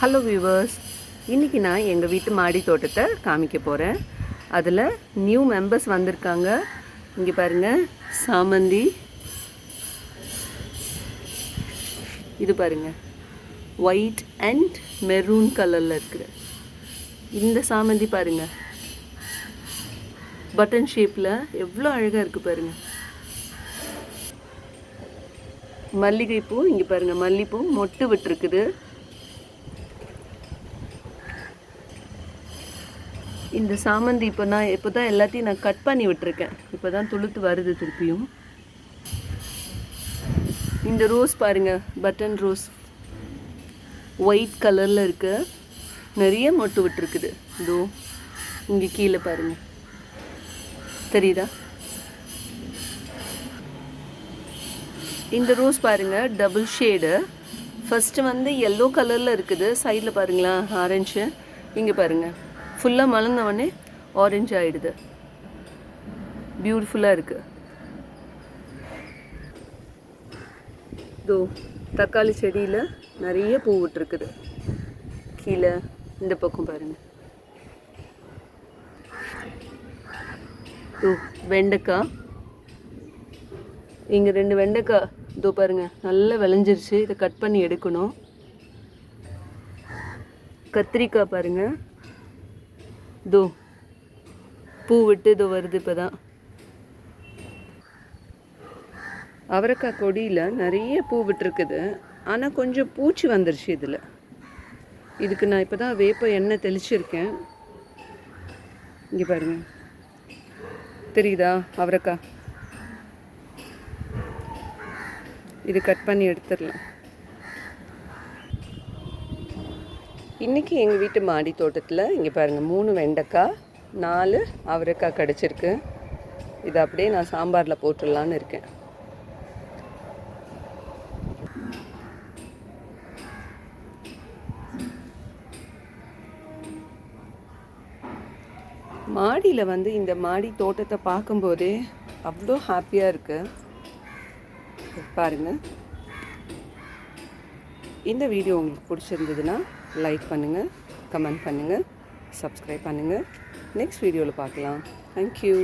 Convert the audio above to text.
Hello viewers இன்றைக்கி நான் எங்கள் வீட்டு மாடி தோட்டத்தை காமிக்க போகிறேன் அதில் நியூ மெம்பர்ஸ் வந்திருக்காங்க. இங்கே பாருங்கள் சாமந்தி. இது பாருங்கள் ஒயிட் அண்ட் மெரூன் கலரில் இருக்குது இந்த சாமந்தி பாருங்கள் பட்டன் ஷேப்பில் எவ்வளோ அழகாக இருக்குது பாருங்கள் மல்லிகைப்பூ இங்கே பாருங்கள் மல்லிகைப்பூ மொட்டு விட்டுருக்குது. இந்த சாமந்தி இப்போ நான் இப்போ தான் எல்லாத்தையும் நான் கட் பண்ணி விட்டுருக்கேன். இப்போ தான் துளுத்து வருது திருப்பியும். இந்த ரோஸ் பாருங்கள் பட்டன் ரோஸ் ஒயிட் கலரில் இருக்க. நிறைய மொட்டு விட்டுருக்குது. இதோ இங்கே கீழே பாருங்கள் தெரியுதா? இந்த ரோஸ் பாருங்கள் டபுள் ஷேடு ஃபஸ்ட்டு வந்து எல்லோ கலரில் இருக்குது. சைடில் பாருங்களா ஆரஞ்சு இங்கே பாருங்கள் ஃபுல்லாக மலர்ந்தவொடனே ஆரஞ்சு ஆகிடுது பியூட்டிஃபுல்லாக இருக்குது இதோ தக்காளி செடியில் நிறைய பூ விட்டுருக்குது. கீழே இந்த பக்கம் பாருங்கள் இதோ வெண்டைக்காய். இங்கே ரெண்டு வெண்டைக்காய் இதோ பாருங்கள் நல்லா விளைஞ்சிருச்சு. இதை கட் பண்ணி எடுக்கணும். கத்திரிக்காய் பாருங்கள் இதோ பூ விட்டு இதோ வருது இப்போ தான் அவரைக்காய் கொடியில் நிறைய பூ விட்டுருக்குது. ஆனால் கொஞ்சம் பூச்சி வந்துருச்சு இதில். இதுக்கு நான் இப்போ தான் வேப்ப எண்ணெய் தெளிச்சிருக்கேன். இங்கே பாருங்க. தெரியுதா அவரைக்காய் இது கட் பண்ணி எடுத்துடலாம் இன்றைக்கி எங்கள் வீட்டு மாடி தோட்டத்தில் இங்கே பாருங்கள் மூணு வெண்டைக்காய் நாலு அவரைக்காய் கிடச்சிருக்கு. இதை அப்படியே நான் சாம்பாரில் போட்டுடலான்னு இருக்கேன். மாடியில் வந்து இந்த மாடி தோட்டத்தை பார்க்கும்போதே அவ்வளோ ஹாப்பியாக இருக்குது பாருங்கள் இந்த வீடியோ உங்களுக்கு பிடிச்சிருந்ததுன்னா லைக் பண்ணுங்கள் கமெண்ட் பண்ணுங்கள் சப்ஸ்கிரைப் பண்ணுங்கள் நெக்ஸ்ட் வீடியோவில் பார்க்கலாம். தேங்க்யூ